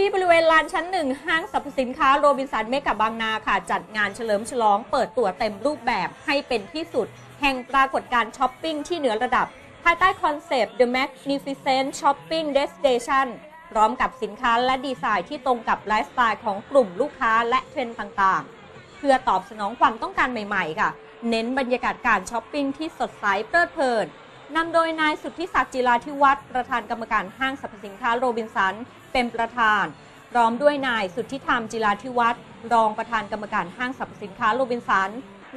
ที่บริเวณลานชั้นหนึ่งห้างสรรพสินค้าโรบินสันเมกะบางนาค่ะ จัดงานเฉลิมฉลองเปิดตัวเต็มรูปแบบให้เป็นที่สุด แห่งปรากฏการ์ช้อปปิ้งที่เหนือระดับ ภายใต้คอนเซปต์ The Magnificent Shopping Destination พร้อมกับสินค้าและดีไซน์ที่ตรงกับไลฟ์สไตล์ของกลุ่มลูกค้าและเทรนด์ต่างๆ เพื่อตอบสนองความต้องการใหม่ๆ ค่ะ เน้นบรรยากาศการช้อปปิ้งที่สดใสเพลิดเพลิน นำโดยนายสุทธิศักดิ์จิราธิวัฒน์ประธานกรรมการห้างสรรพสินค้าโรบินสันเป็นประธานพร้อมด้วยนายสุทธิธรรมจิราธิวัฒน์รองประธานกรรมการห้างสรรพสินค้าโรบินสัน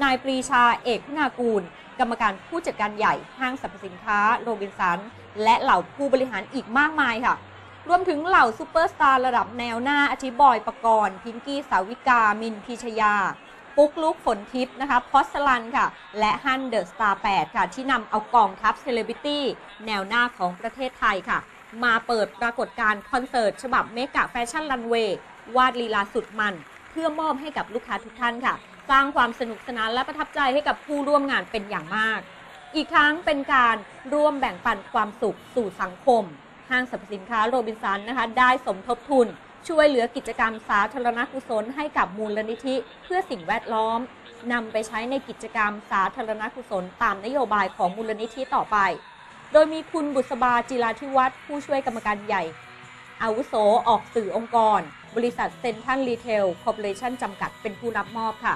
นายปรีชาเอกคุณากูล กรรมการผู้จัดการใหญ่ห้างสรรพสินค้าโรบินสันและเหล่าผู้บริหารอีกมากมายค่ะ รวมถึงเหล่าซูเปอร์สตาร์ระดับแนวหน้าอาทิบอยปกรณ์ พิงกี้สาวิกา มินพีชยา ปุ๊กลุกฝนทิพย์นะคะพอสลันค่ะ และฮันเดอะสตาร์8ค่ะ ที่นำเอากองทัพเซเลบริตี้แนวหน้าของประเทศไทยค่ะ มาเปิดปรากฏการณ์คอนเสิร์ต ฉบับเมกะแฟชั่นรันเวย์วาดลีลาสุดมัน เพื่อมอบให้กับลูกค้าทุกท่านค่ะ สร้างความสนุกสนานและประทับใจให้กับผู้ร่วมงานเป็นอย่างมาก อีกครั้งเป็นการร่วมแบ่งปันความสุขสู่สังคม ห้างสรรพสินค้าโรบินสันนะคะ ได้สมทบทุน ช่วยเหลือกิจกรรมสาธารณกุศลให้กับมูลนิธิ เพื่อสิ่งแวดล้อมนำไปใช้ในกิจกรรมสาธารณกุศลตามนโยบายของมูลนิธิต่อไป โดยมีคุณบุษบาจิราธิวัฒน์ผู้ช่วยกรรมการใหญ่ อาวุโสออกสื่อองค์กร บริษัทเซนทัลรีเทลคอร์ปอเรชั่นจำกัดเป็นผู้รับมอบค่ะ